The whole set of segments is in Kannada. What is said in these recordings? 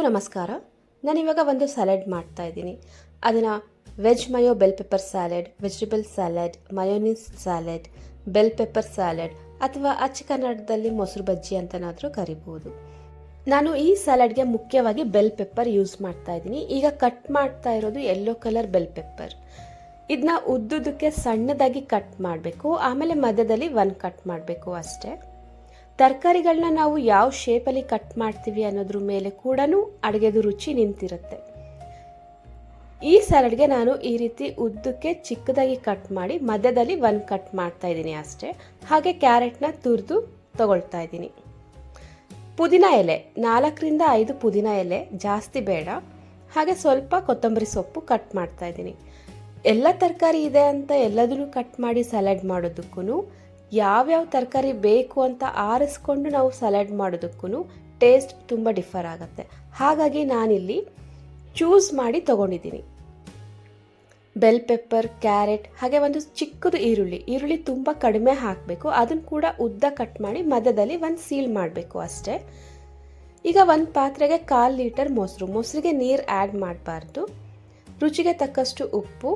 ನಮಸ್ಕಾರ. ನಾನಿವಾಗ ಒಂದು ಸ್ಯಾಲೆಡ್ ಮಾಡ್ತಾ ಇದ್ದೀನಿ. ಅದನ್ನು veg mayo bell pepper salad vegetable salad mayonnaise salad bell pepper salad ಅಥವಾ ಅಚ್ಚ ಕನ್ನಡದಲ್ಲಿ ಮೊಸರು ಬಜ್ಜಿ ಅಂತನಾದರೂ ಕರಿಬೋದು. ನಾನು ಈ ಸ್ಯಾಲೆಡ್ಗೆ ಮುಖ್ಯವಾಗಿ ಬೆಲ್ ಪೆಪ್ಪರ್ ಯೂಸ್ ಮಾಡ್ತಾ ಇದ್ದೀನಿ. ಈಗ ಕಟ್ ಮಾಡ್ತಾ ಇರೋದು ಯೆಲ್ಲೋ ಕಲರ್ ಬೆಲ್ ಪೆಪ್ಪರ್ ಇದನ್ನ ಉದ್ದುದಕ್ಕೆ ಸಣ್ಣದಾಗಿ ಕಟ್ ಮಾಡಬೇಕು. ಆಮೇಲೆ ಮಧ್ಯದಲ್ಲಿ ಒನ್ ಕಟ್ ಮಾಡಬೇಕು ಅಷ್ಟೇ. ತರಕಾರಿಗಳನ್ನ ನಾವು ಯಾವ ಶೇಪಲ್ಲಿ ಕಟ್ ಮಾಡ್ತೀವಿ ಅನ್ನೋದ್ರ ಮೇಲೆ ಕೂಡ ಅಡುಗೆದು ರುಚಿ ನಿಂತಿರುತ್ತೆ. ಈ ಸ್ಯಾಲಡ್ಗೆ ನಾನು ಈ ರೀತಿ ಉದ್ದಕ್ಕೆ ಚಿಕ್ಕದಾಗಿ ಕಟ್ ಮಾಡಿ, ಮಧ್ಯದಲ್ಲಿ ಒಂದು ಕಟ್ ಮಾಡ್ತಾ ಇದ್ದೀನಿ ಅಷ್ಟೇ. ಹಾಗೆ ಕ್ಯಾರೆಟ್ನ ತುರಿದು ತಗೊಳ್ತಾ ಇದ್ದೀನಿ. ಪುದೀನ ಎಲೆ, ನಾಲ್ಕರಿಂದ ಐದು ಪುದೀನ ಎಲೆ ಜಾಸ್ತಿ ಬೇಡ. ಹಾಗೆ ಸ್ವಲ್ಪ ಕೊತ್ತಂಬರಿ ಸೊಪ್ಪು ಕಟ್ ಮಾಡ್ತಾ ಇದ್ದೀನಿ. ಎಲ್ಲ ತರಕಾರಿ ಇದೆ ಅಂತ ಎಲ್ಲದನ್ನು ಕಟ್ ಮಾಡಿ ಸಲಾಡ್ ಮಾಡೋದಕ್ಕೂ ಯಾವ್ಯಾವ ತರಕಾರಿ ಬೇಕು ಅಂತ ಆರಿಸ್ಕೊಂಡು ನಾವು ಸಲಾಡ್ ಮಾಡೋದಕ್ಕೂ ಟೇಸ್ಟ್ ತುಂಬ ಡಿಫರ್ ಆಗುತ್ತೆ. ಹಾಗಾಗಿ ನಾನಿಲ್ಲಿ ಚೂಸ್ ಮಾಡಿ ತಗೊಂಡಿದ್ದೀನಿ. ಬೆಲ್ ಪೆಪ್ಪರ್ ಕ್ಯಾರೆಟ್ ಹಾಗೆ ಒಂದು ಚಿಕ್ಕದು ಈರುಳ್ಳಿ. ಈರುಳ್ಳಿ ತುಂಬ ಕಡಿಮೆ ಹಾಕಬೇಕು. ಅದನ್ನು ಕೂಡ ಉದ್ದ ಕಟ್ ಮಾಡಿ ಮಧ್ಯದಲ್ಲಿ ಒಂದು ಸೀಲ್ ಮಾಡಬೇಕು ಅಷ್ಟೇ. ಈಗ ಒಂದು ಪಾತ್ರೆಗೆ ಕಾಲು ಲೀಟರ್ ಮೊಸರು. ಮೊಸರಿಗೆ ನೀರು ಆ್ಯಡ್ ಮಾಡಬಾರ್ದು. ರುಚಿಗೆ ತಕ್ಕಷ್ಟು ಉಪ್ಪು,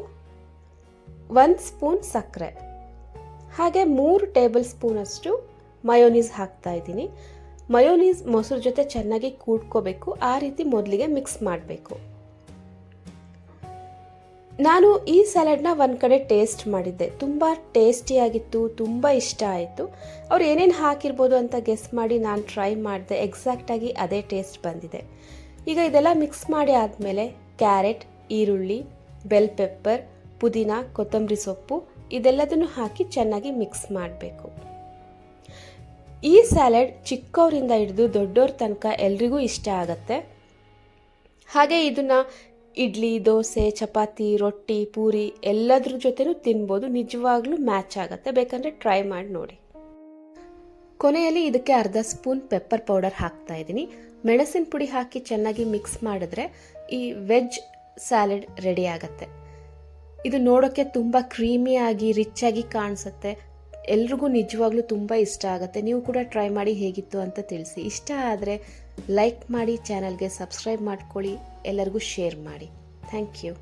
ಒಂದು ಸ್ಪೂನ್ ಸಕ್ಕರೆ. ಹಾಗೆ ಮೂರು ಟೇಬಲ್ ಸ್ಪೂನಷ್ಟು ಮಯೋನೀಸ್ ಹಾಕ್ತಾ ಇದ್ದೀನಿ. ಮಯೋನೀಸ್ ಮೊಸರು ಜೊತೆ ಚೆನ್ನಾಗಿ ಕೂಡ್ಕೋಬೇಕು. ಆ ರೀತಿ ಮೊದಲಿಗೆ ಮಿಕ್ಸ್ ಮಾಡಬೇಕು. ನಾನು ಈ ಸ್ಯಾಲಡ್ನ ಒಂದು ಕಡೆ ಟೇಸ್ಟ್ ಮಾಡಿದ್ದೆ. ತುಂಬ ಟೇಸ್ಟಿಯಾಗಿತ್ತು ತುಂಬ ಇಷ್ಟ ಆಯಿತು. ಅವ್ರು ಏನೇನು ಹಾಕಿರ್ಬೋದು ಅಂತ ಗೆಸ್ ಮಾಡಿ ನಾನು ಟ್ರೈ ಮಾಡಿದೆ. ಎಕ್ಸಾಕ್ಟಾಗಿ ಅದೇ ಟೇಸ್ಟ್ ಬಂದಿದೆ. ಈಗ ಇದೆಲ್ಲ ಮಿಕ್ಸ್ ಮಾಡಿ ಆದಮೇಲೆ ಕ್ಯಾರೆಟ್ ಈರುಳ್ಳಿ ಬೆಲ್ ಪೆಪ್ಪರ್ ಪುದೀನ, ಕೊತ್ತಂಬರಿ ಸೊಪ್ಪು ಇದೆಲ್ಲದನ್ನು ಹಾಕಿ ಚೆನ್ನಾಗಿ ಮಿಕ್ಸ್ ಮಾಡಬೇಕು. ಈ ಸ್ಯಾಲೆಡ್ ಚಿಕ್ಕವರಿಂದ ಹಿಡಿದು ದೊಡ್ಡವ್ರ ತನಕ ಎಲ್ರಿಗೂ ಇಷ್ಟ ಆಗುತ್ತೆ. ಹಾಗೆ ಇದನ್ನು ಇಡ್ಲಿ, ದೋಸೆ, ಚಪಾತಿ, ರೊಟ್ಟಿ, ಪೂರಿ ಎಲ್ಲದ್ರ ಜೊತೆನೂ ತಿನ್ಬೋದು. ನಿಜವಾಗ್ಲೂ ಮ್ಯಾಚ್ ಆಗುತ್ತೆ. ಬೇಕಂದ್ರೆ ಟ್ರೈ ಮಾಡಿ ನೋಡಿ. ಕೊನೆಯಲ್ಲಿ ಇದಕ್ಕೆ ಅರ್ಧ ಸ್ಪೂನ್ ಪೆಪ್ಪರ್ ಪೌಡರ್ ಹಾಕ್ತಾ ಇದ್ದೀನಿ. ಮೆಣಸಿನ ಪುಡಿ ಹಾಕಿ ಚೆನ್ನಾಗಿ ಮಿಕ್ಸ್ ಮಾಡಿದ್ರೆ ಈ ವೆಜ್ ಸ್ಯಾಲೆಡ್ ರೆಡಿ ಆಗುತ್ತೆ. ಇದು ನೋಡೋಕ್ಕೆ ತುಂಬ ಕ್ರೀಮಿಯಾಗಿ ಆಗಿ ಕಾಣಿಸುತ್ತೆ. ಎಲ್ರಿಗೂ ನಿಜವಾಗ್ಲೂ ತುಂಬ ಇಷ್ಟ ಆಗುತ್ತೆ. ನೀವು ಕೂಡ ಟ್ರೈ ಮಾಡಿ ಹೇಗಿತ್ತು ಅಂತ ತಿಳಿಸಿ. ಇಷ್ಟ ಆದರೆ ಲೈಕ್ ಮಾಡಿ ಚಾನಲ್ಗೆ ಸಬ್ಸ್ಕ್ರೈಬ್ ಮಾಡ್ಕೊಳ್ಳಿ. ಎಲ್ಲರಿಗೂ ಶೇರ್ ಮಾಡಿ. Thank you